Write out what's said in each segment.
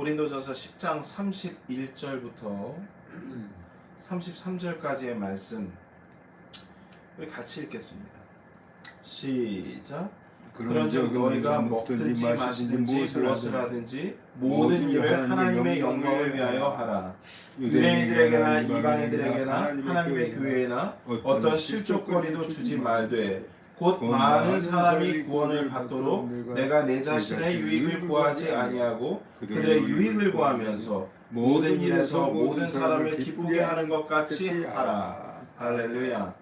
고린도전서 10장 31절부터 33절까지의 말씀 우리 같이 읽겠습니다. 시작. 그런즉 너희가 먹든지 마시든지 무엇을 하든지 모든 일을 하나님의 영광을 위하여 하라. 유대인들에게나 이방인들에게나 하나님의 교회에나 어떤 실족거리도 주지 말되 곧 많은 사람이 구원을 받도록 내가 내 자신의 유익을 구하지 아니하고 그들의 유익을 구하면서 모든 일에서 모든 사람을 기쁘게 하는 것 같이 하라. 할렐루야.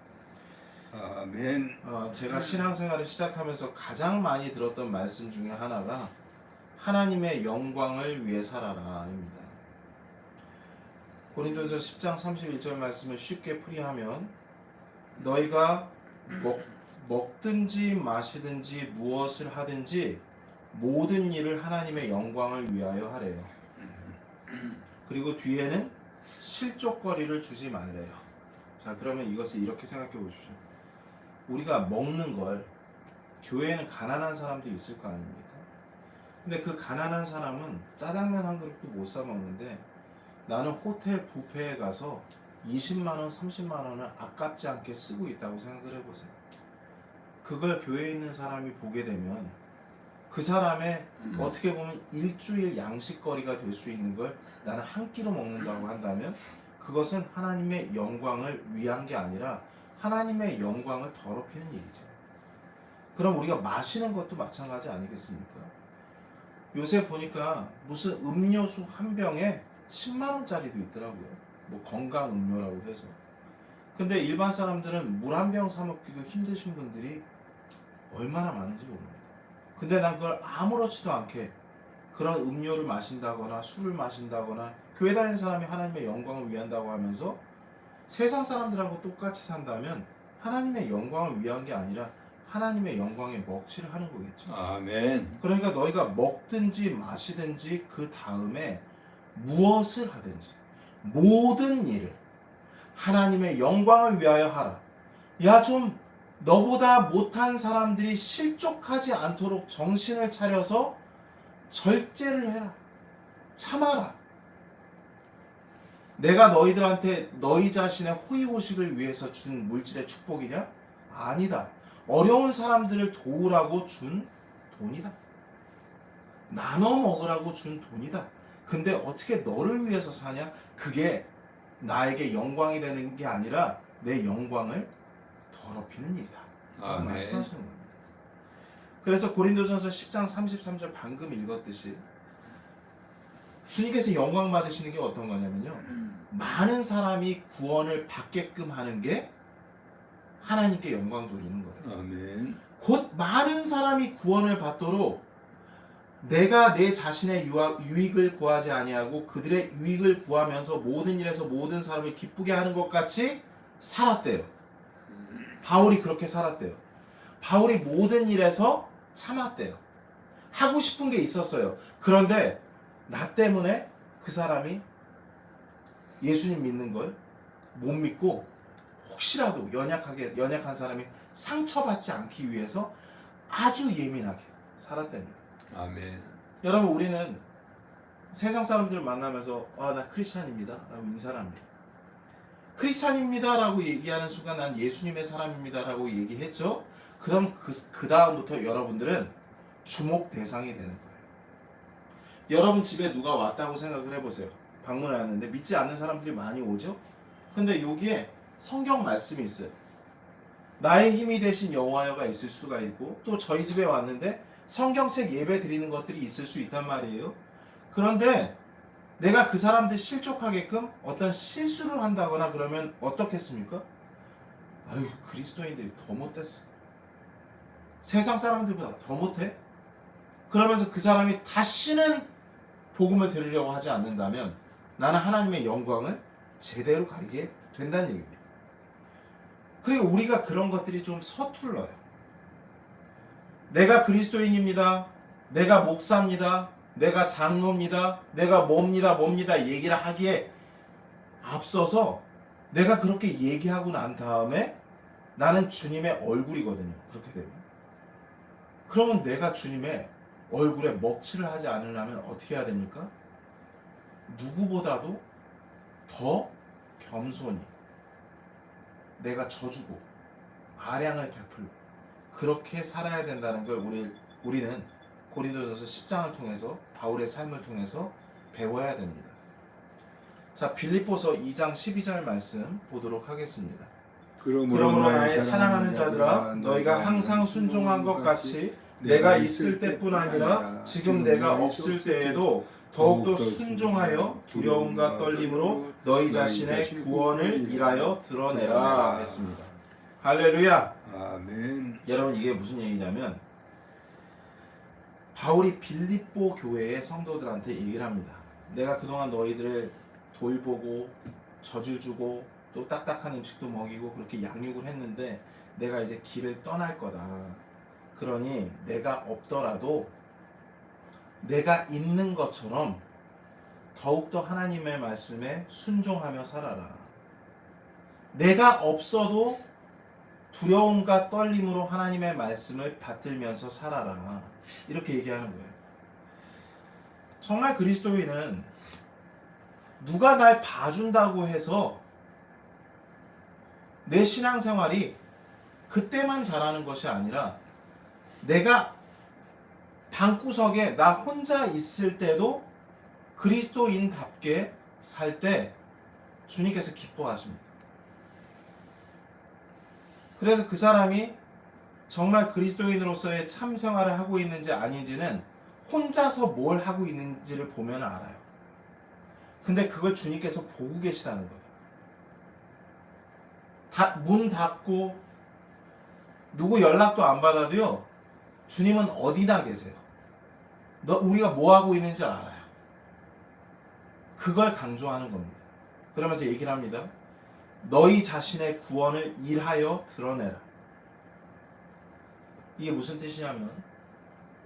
아멘. 어, 제가 신앙생활을 시작하면서 가장 많이 들었던 말씀 중에 하나가 하나님의 영광을 위해 살아라입니다. 고린도전서 10장 31절 말씀을 쉽게 풀이하면 너희가 먹, 먹든지 마시든지 무엇을 하든지 모든 일을 하나님의 영광을 위하여 하래요. 그리고 뒤에는 실족거리를 주지 말래요. 자, 그러면 이것을 이렇게 생각해 보십시오. 우리가 먹는 걸 교회에는 가난한 사람도 있을 거 아닙니까? 근데 그 가난한 사람은 짜장면 한 그릇도 못 사 먹는데 나는 호텔 뷔페에 가서 20만 원, 30만 원을 아깝지 않게 쓰고 있다고 생각을 해보세요. 그걸 교회에 있는 사람이 보게 되면 그 사람의 어떻게 보면 일주일 양식거리가 될 수 있는 걸 나는 한 끼로 먹는다고 한다면 그것은 하나님의 영광을 위한 게 아니라 하나님의 영광을 더럽히는 일이죠. 그럼 우리가 마시는 것도 마찬가지 아니겠습니까? 요새 보니까 무슨 음료수 한 병에 10만 원짜리도 있더라고요. 뭐 건강 음료라고 해서. 근데 일반 사람들은 물 한 병 사 먹기도 힘드신 분들이 얼마나 많은지 모릅니다. 근데 난 그걸 아무렇지도 않게 그런 음료를 마신다거나 술을 마신다거나 교회 다니는 사람이 하나님의 영광을 위한다고 하면서 세상 사람들하고 똑같이 산다면 하나님의 영광을 위한 게 아니라 하나님의 영광에 먹칠을 하는 거겠죠. 아멘. 그러니까 너희가 먹든지 마시든지 그 다음에 무엇을 하든지 모든 일을 하나님의 영광을 위하여 하라. 야 좀 너보다 못한 사람들이 실족하지 않도록 정신을 차려서 절제를 해라. 참아라. 내가 너희들한테 너희 자신의 호의호식을 위해서 준 물질의 축복이냐? 아니다. 어려운 사람들을 도우라고 준 돈이다. 나눠 먹으라고 준 돈이다. 근데 어떻게 너를 위해서 사냐? 그게 나에게 영광이 되는 게 아니라 내 영광을 더럽히는 일이다. 라고 아멘. 말씀하시는 겁니다. 그래서 고린도전서 10장 33절 방금 읽었듯이 주님께서 영광 받으시는 게 어떤 거냐면요. 많은 사람이 구원을 받게끔 하는 게 하나님께 영광 돌리는 거예요. 아멘. 곧 많은 사람이 구원을 받도록 내가 내 자신의 유익을 구하지 아니하고 그들의 유익을 구하면서 모든 일에서 모든 사람을 기쁘게 하는 것 같이 살았대요. 바울이 그렇게 살았대요. 바울이 모든 일에서 참았대요. 하고 싶은 게 있었어요. 그런데 나 때문에 그 사람이 예수님 믿는 걸 못 믿고 혹시라도 연약하게 연약한 사람이 상처받지 않기 위해서 아주 예민하게 살았답니다. 아멘. 여러분 우리는 세상 사람들을 만나면서 아나 크리스찬입니다 라고 인사를 합니다. 크리스찬입니다 라고 얘기하는 순간 난 예수님의 사람입니다 라고 얘기했죠. 그럼 그, 그 다음부터 여러분들은 주목 대상이 되는 거예요. 여러분 집에 누가 왔다고 생각을 해보세요. 방문을 왔는데 믿지 않는 사람들이 많이 오죠. 근데 여기에 성경 말씀이 있어요. 나의 힘이 되신 여호와여가 있을 수가 있고 또 저희 집에 왔는데 성경책 예배 드리는 것들이 있을 수 있단 말이에요. 그런데 내가 그 사람들 실족하게끔 어떤 실수를 한다거나 그러면 어떻겠습니까? 아유 그리스도인들이 더 못됐어. 세상 사람들보다 더 못해? 그러면서 그 사람이 다시는 복음을 들으려고 하지 않는다면 나는 하나님의 영광을 제대로 가리게 된다는 얘기입니다. 그리고 우리가 그런 것들이 좀 서툴러요. 내가 그리스도인입니다. 내가 목사입니다. 내가 장로입니다. 내가 뭡니다. 뭡니다. 얘기를 하기에 앞서서 내가 그렇게 얘기하고 난 다음에 나는 주님의 얼굴이거든요. 그렇게 되면. 그러면 내가 주님의 얼굴에 먹칠을 하지 않으려면 어떻게 해야 됩니까? 누구보다도 더 겸손히 내가 져주고 아량을 베풀고 그렇게 살아야 된다는 걸 우리 우리는 고린도전서 10장을 통해서 바울의 삶을 통해서 배워야 됩니다. 자, 빌립보서 2장 12절 말씀 보도록 하겠습니다. 그러므로 나의 사랑하는 자들아 너희가 항상 순종한 것 같이 내가 있을 때뿐 아니라 지금 내가 없을 때에도 더욱더 순종하여 두려움과 떨림으로 너희 자신의 구원을 일하여 드러내라 했습니다. 할렐루야. 아멘. 여러분 이게 무슨 얘기냐면 바울이 빌립보 교회의 성도들한테 얘기를 합니다. 내가 그동안 너희들을 돌보고 젖을 주고 또 딱딱한 음식도 먹이고 그렇게 양육을 했는데 내가 이제 길을 떠날 거다. 그러니 내가 없더라도 내가 있는 것처럼 더욱더 하나님의 말씀에 순종하며 살아라. 내가 없어도 두려움과 떨림으로 하나님의 말씀을 받들면서 살아라. 이렇게 얘기하는 거예요. 정말 그리스도인은 누가 날 봐준다고 해서 내 신앙생활이 그때만 잘하는 것이 아니라 내가 방구석에 나 혼자 있을 때도 그리스도인답게 살 때 주님께서 기뻐하십니다. 그래서 그 사람이 정말 그리스도인으로서의 참 생활을 하고 있는지 아닌지는 혼자서 뭘 하고 있는지를 보면 알아요. 근데 그걸 주님께서 보고 계시다는 거예요. 다, 문 닫고 누구 연락도 안 받아도요. 주님은 어디나 계세요. 너 우리가 뭐 하고 있는지 알아요. 그걸 강조하는 겁니다. 그러면서 얘기를 합니다. 너희 자신의 구원을 일하여 드러내라. 이게 무슨 뜻이냐면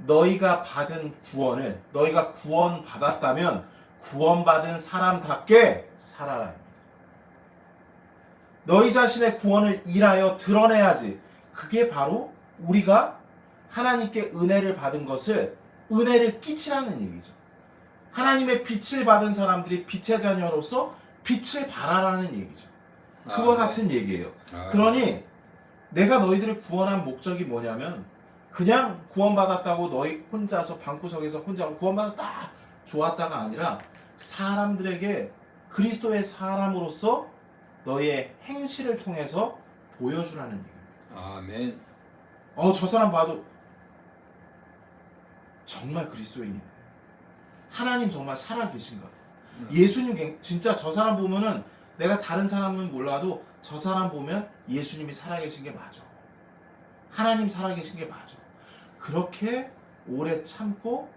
너희가 받은 구원을 너희가 구원 받았다면 구원 받은 사람답게 살아라. 너희 자신의 구원을 일하여 드러내야지. 그게 바로 우리가 하나님께 은혜를 받은 것을 은혜를 끼치라는 얘기죠. 하나님의 빛을 받은 사람들이 빛의 자녀로서 빛을 발하라는 얘기죠. 그와 아멘. 같은 얘기예요. 아멘. 그러니 내가 너희들을 구원한 목적이 뭐냐면 그냥 구원받았다고 너희 혼자서 방구석에서 혼자 구원받았다 좋았다가 아니라 사람들에게 그리스도의 사람으로서 너의 행실을 통해서 보여주라는 얘기예요. 아멘. 어, 저 사람 봐도 정말 그리스도인이네. 하나님 정말 살아계신가? 음. 예수님 굉- 진짜 저 사람 보면은 내가 다른 사람은 몰라도 저 사람 보면 예수님이 살아계신 게 맞아. 하나님 살아계신 게 맞아. 그렇게 오래 참고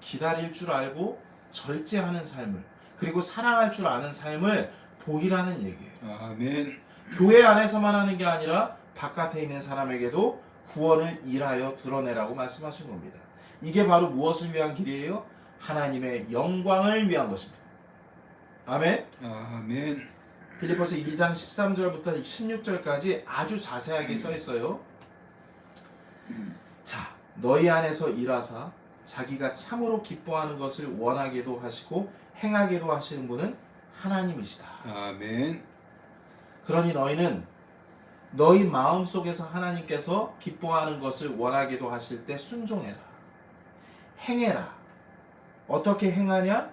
기다릴 줄 알고 절제하는 삶을 그리고 사랑할 줄 아는 삶을 보이라는 얘기예요. 아멘. 교회 안에서만 하는 게 아니라 바깥에 있는 사람에게도 구원을 일하여 드러내라고 말씀하신 겁니다. 이게 바로 무엇을 위한 길이에요? 하나님의 영광을 위한 것입니다. 아멘. 아멘. 필리포스 2장 13절부터 16절까지 아주 자세하게 써 있어요. 자, 너희 안에서 일하사 자기가 참으로 기뻐하는 것을 원하게도 하시고 행하게도 하시는 분은 하나님이시다. 아멘. 그러니 너희는 너희 마음 속에서 하나님께서 기뻐하는 것을 원하게도 하실 때 순종해라. 행해라. 어떻게 행하냐?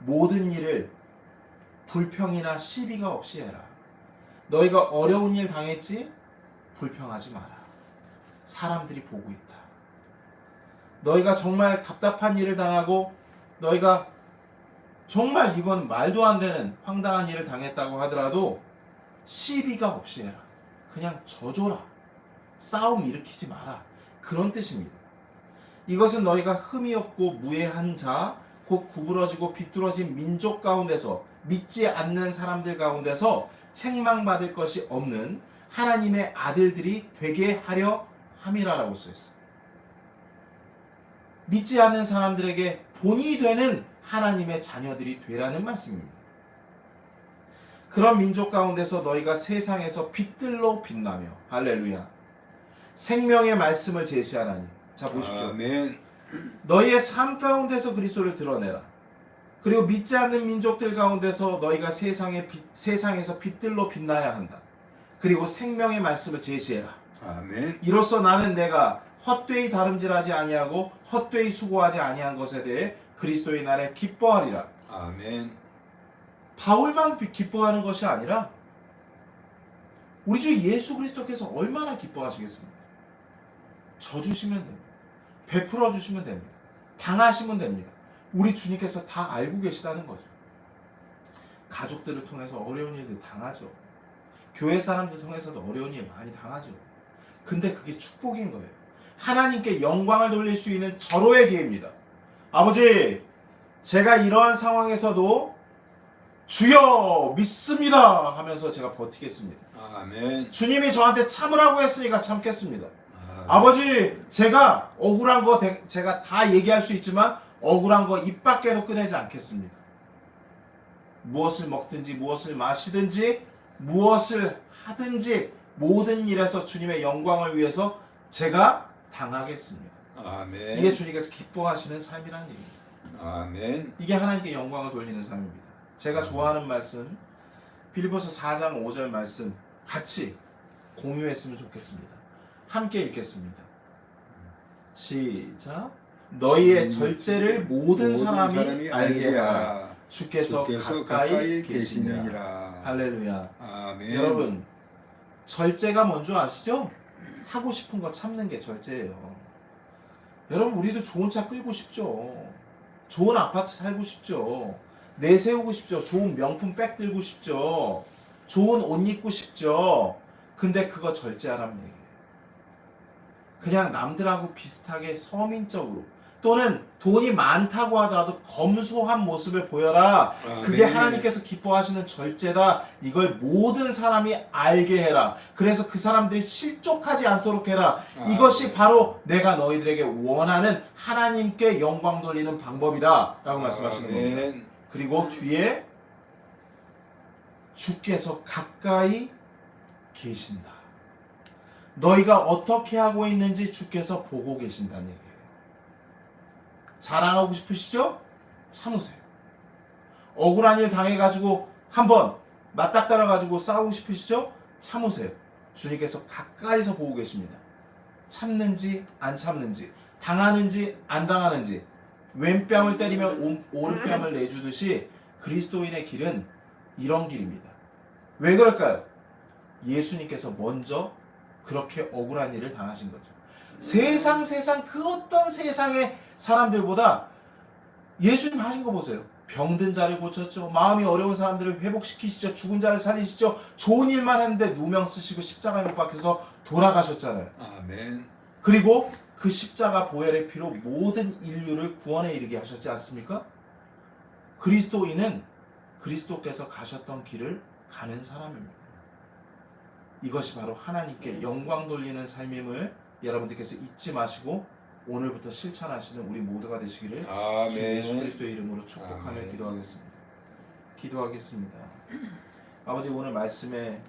모든 일을 불평이나 시비가 없이 해라. 너희가 어려운 일 당했지? 불평하지 마라. 사람들이 보고 있다. 너희가 정말 답답한 일을 당하고 너희가 정말 이건 말도 안 되는 황당한 일을 당했다고 하더라도 시비가 없이 해라. 그냥 져줘라. 싸움 일으키지 마라. 그런 뜻입니다. 이것은 너희가 흠이 없고 무해한 자, 곧 구부러지고 비뚤어진 민족 가운데서 믿지 않는 사람들 가운데서 책망받을 것이 없는 하나님의 아들들이 되게 하려 함이라라고 써 있어요. 믿지 않는 사람들에게 본이 되는 하나님의 자녀들이 되라는 말씀입니다. 그런 민족 가운데서 너희가 세상에서 빛들로 빛나며 할렐루야 생명의 말씀을 제시하나니 자 보십시오 아멘. 너희의 삶 가운데서 그리스도를 드러내라 그리고 믿지 않는 민족들 가운데서 너희가 세상의 빛, 세상에서 빛들로 빛나야 한다. 그리고 생명의 말씀을 제시해라. 아멘. 이로써 나는 내가 헛되이 다름질하지 아니하고 헛되이 수고하지 아니한 것에 대해 그리스도의 날에 기뻐하리라. 아멘. 바울만 비- 기뻐하는 것이 아니라 우리 주 예수 그리스도께서 얼마나 기뻐하시겠습니까? 져 주시면 됩니다. 베풀어 주시면 됩니다. 당하시면 됩니다. 우리 주님께서 다 알고 계시다는 거죠. 가족들을 통해서 어려운 일들 당하죠. 교회 사람들 통해서도 어려운 일 많이 당하죠. 근데 그게 축복인 거예요. 하나님께 영광을 돌릴 수 있는 절호의 기회입니다. 아버지, 제가 이러한 상황에서도 주여 믿습니다 하면서 제가 버티겠습니다. 아멘. 주님이 저한테 참으라고 했으니까 참겠습니다. 아멘. 아버지 제가 억울한 거 대- 제가 다 얘기할 수 있지만 억울한 거 입 밖에도 꺼내지 않겠습니다. 무엇을 먹든지 무엇을 마시든지 무엇을 하든지 모든 일에서 주님의 영광을 위해서 제가 당하겠습니다. 아멘. 이게 주님께서 기뻐하시는 삶이라는 얘기입니다. 아멘. 이게 하나님께 영광을 돌리는 삶입니다. 제가 좋아하는 말씀 빌리포스 4장 5절 말씀 같이 공유했으면 좋겠습니다. 함께 읽겠습니다. 시작. 너희의 음, 절제를 모든 사람이 알게 하라. 주께서, 주께서 가까이, 가까이 계시니라. 할렐루야. 아멘. 여러분 절제가 뭔지 아시죠? 하고 싶은 거 참는 게 절제예요. 여러분 우리도 좋은 차 끌고 싶죠. 좋은 아파트 살고 싶죠. 내세우고 싶죠. 좋은 명품 백 들고 싶죠. 좋은 옷 입고 싶죠. 근데 그거 절제하라는 얘기예요. 그냥 남들하고 비슷하게 서민적으로 또는 돈이 많다고 하더라도 검소한 모습을 보여라. 그게 아멘. 하나님께서 기뻐하시는 절제다. 이걸 모든 사람이 알게 해라. 그래서 그 사람들이 실족하지 않도록 해라. 아. 이것이 바로 내가 너희들에게 원하는 하나님께 영광 돌리는 방법이다. 라고 말씀하시는 겁니다. 아멘. 그리고 뒤에 주께서 가까이 계신다. 너희가 어떻게 하고 있는지 주께서 보고 계신다는 얘기예요. 자랑하고 싶으시죠? 참으세요. 억울한 일 당해가지고 한번 맞닥뜨려가지고 싸우고 싶으시죠? 참으세요. 주님께서 가까이서 보고 계십니다. 참는지 안 참는지 당하는지 안 당하는지 왼뺨을 때리면 오- 오른뺨을 내주듯이 그리스도인의 길은 이런 길입니다. 왜 그럴까요? 예수님께서 먼저 그렇게 억울한 일을 당하신 거죠. 세상 세상 그 어떤 세상의 사람들보다 예수님 하신 거 보세요. 병든 자를 고쳤죠. 마음이 어려운 사람들을 회복시키시죠. 죽은 자를 살리시죠. 좋은 일만 했는데 누명 쓰시고 십자가에 못 박혀서 돌아가셨잖아요. 아멘. 그리고 그 십자가 보혈의 피로 모든 인류를 구원에 이르게 하셨지 않습니까? 그리스도인은 그리스도께서 가셨던 길을 가는 사람입니다. 이것이 바로 하나님께 영광 돌리는 삶임을 여러분들께서 잊지 마시고 오늘부터 실천하시는 우리 모두가 되시기를 주 예수 아멘. 그리스도의 이름으로 축복하며 아멘. 기도하겠습니다. 기도하겠습니다. 아버지 오늘 말씀에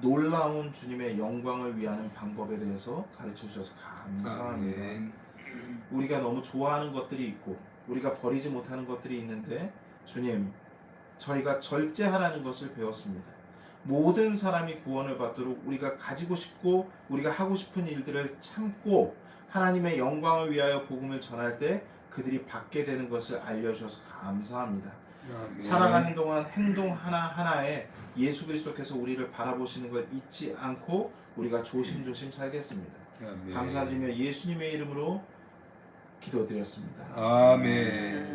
놀라운 주님의 영광을 위하는 방법에 대해서 가르쳐 주셔서 감사합니다. 아멘. 우리가 너무 좋아하는 것들이 있고 우리가 버리지 못하는 것들이 있는데 주님 저희가 절제하라는 것을 배웠습니다. 모든 사람이 구원을 받도록 우리가 가지고 싶고 우리가 하고 싶은 일들을 참고 하나님의 영광을 위하여 복음을 전할 때 그들이 받게 되는 것을 알려주셔서 감사합니다. 아멘. 살아가는 동안 행동 하나하나에 예수 그리스도께서 우리를 바라보시는 걸 잊지 않고 우리가 조심조심 살겠습니다. 아멘. 감사드리며 예수님의 이름으로 기도드렸습니다. 아멘.